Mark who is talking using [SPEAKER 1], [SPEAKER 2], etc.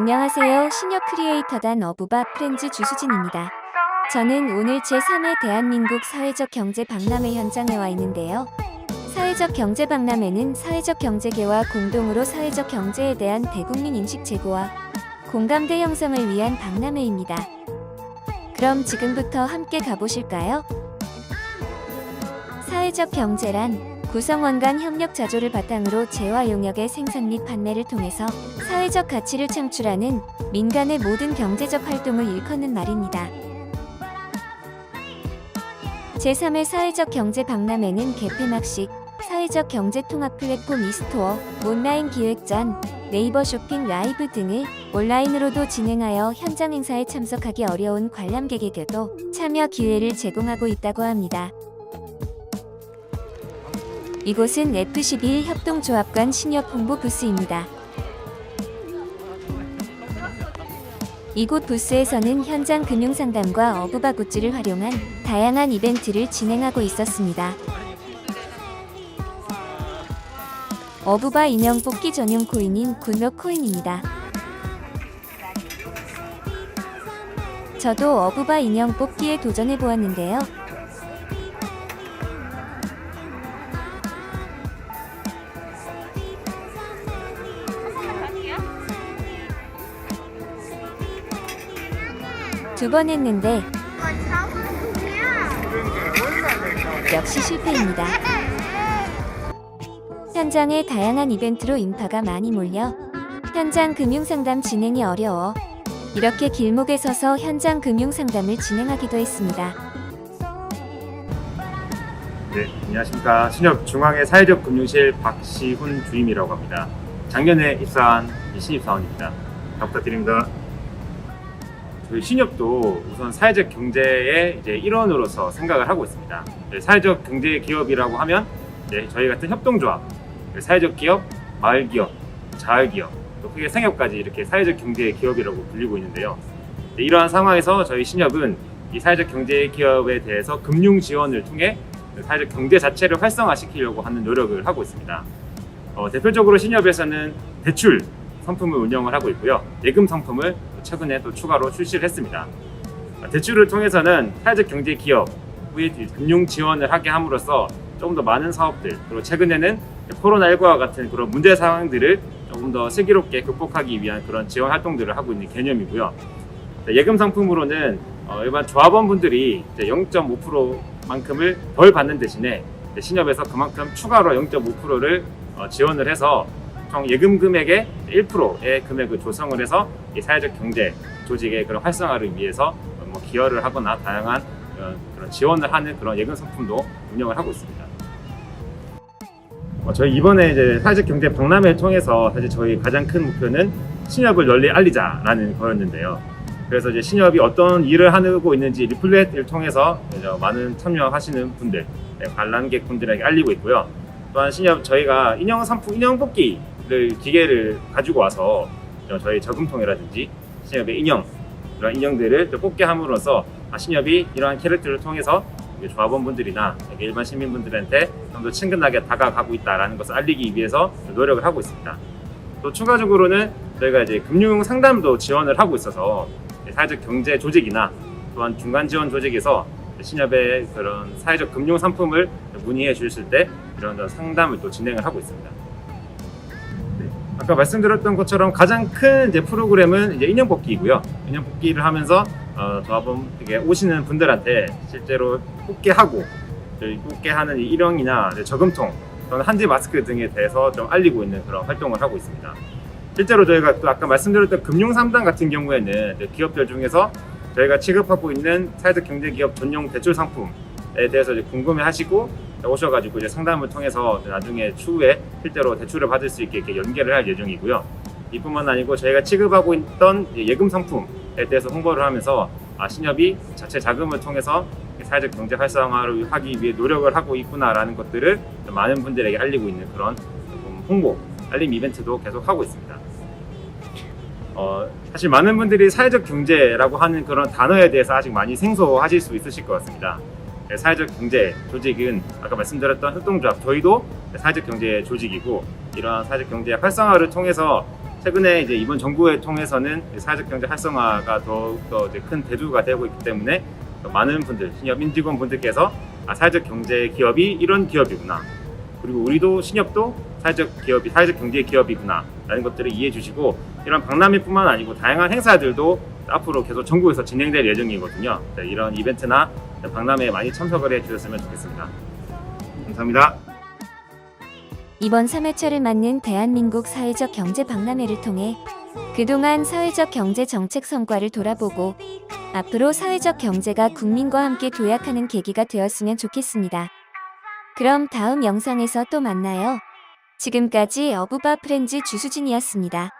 [SPEAKER 1] 안녕하세요. 시녀 크리에이터단 어부바 프렌즈 주수진입니다. 저는 오늘 제3회 대한민국 사회적 경제 박람회 현장에 와 있는데요. 사회적 경제 박람회는 사회적 경제계와 공동으로 사회적 경제에 대한 대국민 인식 제고와 공감대 형성을 위한 박람회입니다. 그럼 지금부터 함께 가보실까요? 사회적 경제란 구성원 간 협력 자조를 바탕으로 재화 용역의 생산 및 판매를 통해서 사회적 가치를 창출하는 민간의 모든 경제적 활동을 일컫는 말입니다. 제3회 사회적 경제 박람회는 개폐막식, 사회적 경제 통합 플랫폼 이스토어, 온라인 기획전, 네이버 쇼핑 라이브 등을 온라인으로도 진행하여 현장 행사에 참석하기 어려운 관람객에게도 참여 기회를 제공하고 있다고 합니다. 이곳은 F12 협동조합 관 신협 홍보 부스입니다. 이곳 부스에서는 현장 금융 상담과 어부바 굿즈를 활용한 다양한 이벤트를 진행하고 있었습니다. 어부바 인형 뽑기 전용 코인인 굿럭 코인입니다. 저도 어부바 인형 뽑기에 도전해 보았는데요. 두 번 했는데 역시 실패입니다. 현장에 다양한 이벤트로 인파가 많이 몰려 현장 금융 상담 진행이 어려워 이렇게 길목에 서서 현장 금융 상담을 진행하기도 했습니다.
[SPEAKER 2] 네, 안녕하십니까. 신협 중앙의 사회적 금융실 박시훈 주임이라고 합니다. 작년에 입사한 이 신입사원입니다. 잘 부탁드립니다. 저희 신협도 우선 사회적 경제의 이제 일원으로서 생각을 하고 있습니다. 네, 사회적 경제 기업이라고 하면 네, 저희 같은 협동조합, 네, 사회적 기업, 마을 기업, 자활 기업, 또 크게 생협까지 이렇게 사회적 경제 기업이라고 불리고 있는데요. 네, 이러한 상황에서 저희 신협은 이 사회적 경제 기업에 대해서 금융 지원을 통해 사회적 경제 자체를 활성화시키려고 하는 노력을 하고 있습니다. 어, 대표적으로 신협에서는 대출 상품을 운영을 하고 있고요. 예금 상품을 최근에 또 추가로 출시를 했습니다. 어, 대출을 통해서는 사회적 경제 기업의 금융 지원을 하게 함으로써 조금 더 많은 사업들 그리고 최근에는 코로나19와 같은 그런 문제 상황들을 조금 더 슬기롭게 극복하기 위한 그런 지원 활동들을 하고 있는 개념이고요. 네, 예금 상품으로는 어, 일반 조합원분들이 0.5%만큼을 덜 받는 대신에 신협에서 그만큼 추가로 0.5%를 어, 지원을 해서 총 예금 금액의 1%의 금액을 조성을 해서 이 사회적 경제 조직의 그런 활성화를 위해서 어, 뭐 기여를 하거나 다양한 그런, 그런 지원을 하는 그런 예금 상품도 운영을 하고 있습니다. 어, 저희 이번에 이제 사회적 경제 박람회를 통해서 사실 저희 가장 큰 목표는 신협을 널리 알리자라는 거였는데요. 그래서 이제 신협이 어떤 일을 하고 있는지 리플렛을 통해서 많은 참여하시는 분들, 네, 관람객 분들에게 알리고 있고요. 또한 신협 저희가 인형 상품, 인형 뽑기를 기계를 가지고 와서 저희 저금통이라든지 신협의 인형 이런 인형들을 또 뽑게 함으로써 아, 신협이 이러한 캐릭터를 통해서 조합원분들이나 일반 시민분들한테 좀 더 친근하게 다가가고 있다라는 것을 알리기 위해서 노력을 하고 있습니다. 또 추가적으로는 저희가 이제 금융 상담도 지원을 하고 있어서 사회적 경제 조직이나 또한 중간 지원 조직에서 신협의 그런 사회적 금융 상품을 문의해 주실 때 이런 상담을 또 진행을 하고 있습니다. 네. 아까 말씀드렸던 것처럼 가장 큰 이제 프로그램은 이제 인형 뽑기이고요. 인형 뽑기를 하면서 어, 조합원에게 오시는 분들한테 실제로 뽑게 하고 뽑게 하는 이 일형이나 저금통 또는 한지 마스크 등에 대해서 좀 알리고 있는 그런 활동을 하고 있습니다. 실제로 저희가 또 아까 말씀드렸던 금융 상담 같은 경우에는 기업들 중에서 저희가 취급하고 있는 사회적 경제 기업 전용 대출 상품에 대해서 궁금해 하시고 오셔가지고 이제 상담을 통해서 나중에 추후에 실제로 대출을 받을 수 있게 이렇게 연계를 할 예정이고요. 이뿐만 아니고 저희가 취급하고 있던 예금 상품에 대해서 홍보를 하면서 아, 신협이 자체 자금을 통해서 사회적 경제 활성화를 하기 위해 노력을 하고 있구나라는 것들을 많은 분들에게 알리고 있는 그런 홍보, 알림 이벤트도 계속 하고 있습니다. 어, 사실 많은 분들이 사회적 경제라고 하는 그런 단어에 대해서 아직 많이 생소하실 수 있으실 것 같습니다. 네, 사회적 경제 조직은 아까 말씀드렸던 협동조합 저희도 사회적 경제 조직이고 이러한 사회적 경제 활성화를 통해서 최근에 이제 이번 정부에 통해서는 사회적 경제 활성화가 더욱더 큰 대두가 되고 있기 때문에 더 많은 분들, 신협 임직원 분들께서 아, 사회적 경제 기업이 이런 기업이구나. 그리고 우리도 신협도 사회적 기업이 사회적 경제 기업이구나. 라는 것들을 이해해 주시고 이런 박람회뿐만 아니고 다양한 행사들도 앞으로 계속 전국에서 진행될 예정이거든요. 네, 이런 이벤트나 박람회에 많이 참석을 해 주셨으면 좋겠습니다. 감사합니다.
[SPEAKER 1] 이번 3회차를 맞는 대한민국 사회적 경제 박람회를 통해 그동안 사회적 경제 정책 성과를 돌아보고 앞으로 사회적 경제가 국민과 함께 도약하는 계기가 되었으면 좋겠습니다. 그럼 다음 영상에서 또 만나요. 지금까지 어부바 프렌즈 주수진이었습니다.